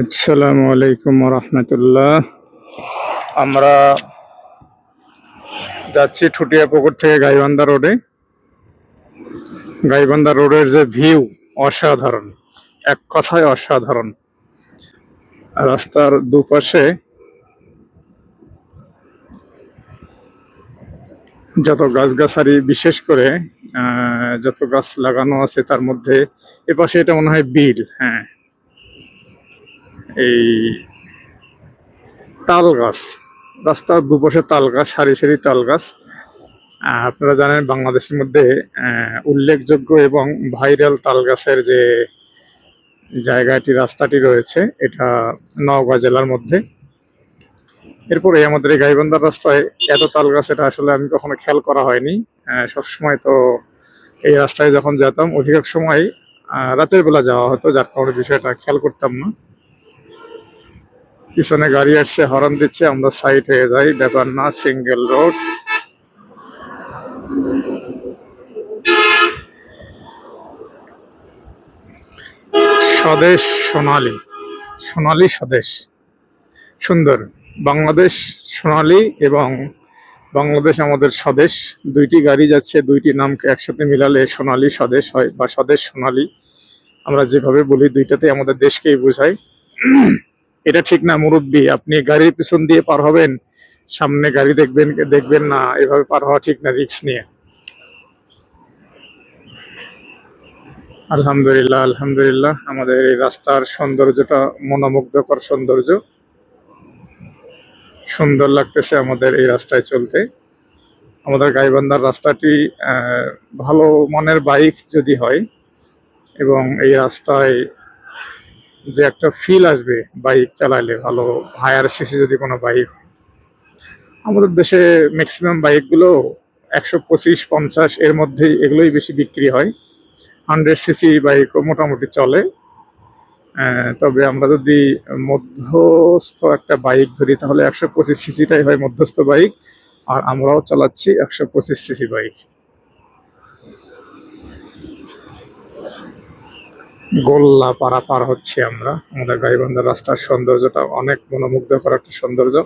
আসসালামু আলাইকুম রহমতুল্লাহ আমরা যাচ্ছি ঠুটিয়া পুকুর থেকে গাইবান্ধা রোডে। গাইবান্ধা রোডের যে ভিউ, অসাধারণ। এক কথায় অসাধারণ। রাস্তার দুপাশে যত গাছগাছালি, বিশেষ করে যত গাছ লাগানো আছে তার মধ্যে এপাশে এটা মনে হয় বিল হ্যাঁ। এই তাল গাছ, রাস্তার দুপাশে তাল গাছ, সারি সারি তাল গাছ। আপনারা জানেন বাংলাদেশের মধ্যে উল্লেখযোগ্য এবং ভাইরাল তাল গাছের যে জায়গাটি, রাস্তাটি রয়েছে, এটা নওগাঁ জেলার মধ্যে। এরপরে আমাদের এই গাইবান্ধার রাস্তায় এত তাল গাছ এটা আসলে আমি কখনো খেয়াল করা হয়নি। আহ, সবসময় তো এই রাস্তায় যখন যেতাম অধিকাংশ সময় রাতের বেলা যাওয়া হতো যার কারণে বিষয়টা খেয়াল করতাম না। পিছনে গাড়ি আসছে হরন দিচ্ছে আমরা সাইড হয়ে যাই ব্যাপার না সিঙ্গেল রোড। স্বদেশ সোনালী সোনালী স্বদেশ সুন্দর। বাংলাদেশ সোনালী এবং বাংলাদেশ আমাদের স্বদেশ। দুইটি গাড়ি যাচ্ছে, দুইটি নামকে একসাথে মিলালে সোনালী স্বদেশ হয় বা স্বদেশ সোনালি। আমরা যেভাবে বলি দুইটাতে আমাদের দেশকেই বোঝায়। এটা ঠিক না, মুরব্বী, আপনি গাড়ির পিছন দিয়ে পার হবেন, সামনে গাড়ি দেখবেন দেখবেন না, এভাবে পার হওয়া ঠিক না রিক্স নিয়ে। আলহামদুলিল্লাহ আলহামদুলিল্লাহ, আমাদের এই রাস্তার সৌন্দর্যটা মনোমুগ্ধকর সৌন্দর্য। সুন্দর লাগতেছে আমাদের এই রাস্তায় চলতে। আমাদের গাইবান্ধার রাস্তাটি ভালো মনের বাইক যদি হয় এবং এই রাস্তায় যে একটা ফিল আসবে বাইক চালালে ভালো হায়ার শেষে যদি কোনো বাইক আমাদের দেশে ম্যাক্সিমাম বাইকগুলো একশো পঁচিশ, পঞ্চাশ, এর মধ্যেই এগুলোই বেশি বিক্রি হয়। হান্ড্রেড সিসি বাইকও মোটামুটি চলে। তবে আমরা যদি মধ্যস্থ একটা বাইক ধরি, তাহলে একশো পঁচিশ সিসিটাই হয় মধ্যস্থ বাইক আর আমরাও চালাচ্ছি একশো পঁচিশ সিসি বাইক গোল্লা পাড়া পার হচ্ছি আমরা। আমাদের গাইবান্ধার রাস্তার সৌন্দর্যটা অনেক মনোমুগ্ধকর একটা সৌন্দর্য।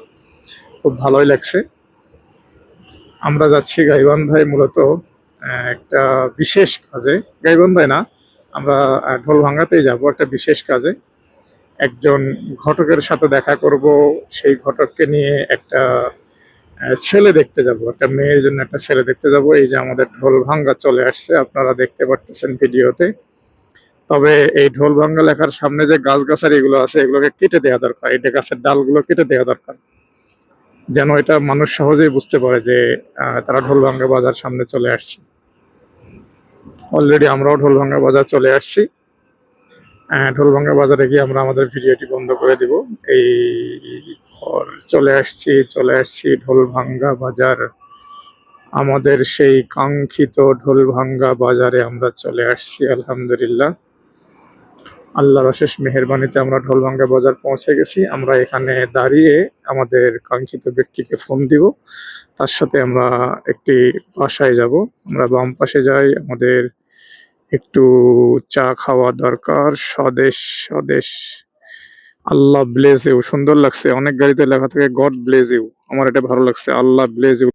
খুব ভালোই লাগছে। আমরা যাচ্ছি গাইবান্ধায় মূলত একটা বিশেষ কাজে। গাইবান্ধায় না আমরা আহ, ঢোলভাঙ্গাতেই যাব একটা বিশেষ কাজে। একজন ঘটকের সাথে দেখা করব সেই ঘটককে নিয়ে একটা ছেলে দেখতে যাব একটা মেয়ের জন্য একটা ছেলে দেখতে যাব। এই যে আমাদের ঢোলভাঙ্গা চলে আসছে আপনারা দেখতে পাচ্ছেন ভিডিওতে। তবে এই ঢোলভাঙ্গা লেখার সামনে যে গাছগাছালি এগুলো আছে এগুলোকে কেটে দেওয়া দরকার। এই গাছের ডালগুলো কেটে দেওয়া দরকার। যেন এটা মানুষ সহজেই বুঝতে পারে যে তারা ঢোলভাঙ্গা বাজার সামনে চলে আসছে। অলরেডি আমরাও ঢোলভাঙ্গা বাজার চলে আসছি। আহ, ঢোলভাঙ্গা বাজারে গিয়ে আমরা আমাদের ভিডিওটি বন্ধ করে দিব। এই চলে আসছি চলে আসছি ঢোলভাঙ্গা বাজার। আমাদের সেই কাঙ্ক্ষিত ঢোলভাঙ্গা বাজারে আমরা চলে আসছি আলহামদুলিল্লাহ। আল্লাহর অশেষ মেহেরবানিতে আমরা ঢোলভাঙ্গা বাজার পৌঁছে গেছি। আমরা এখানে দাঁড়িয়ে আমাদের কাঙ্ক্ষিত ব্যক্তিকে ফোন দিব। তার সাথে আমরা একটি বাসায় যাব। আমরা বাম পাশে যাই। আমাদের একটু চা খাওয়া দরকার। Swadesh Swadesh. Allah bless you. সুন্দর লাগছে। অনেক গাড়িতে লেখা থাকে, গড ব্লেজ ইউ। আমার এটা ভালো লাগছে। Allah bless you.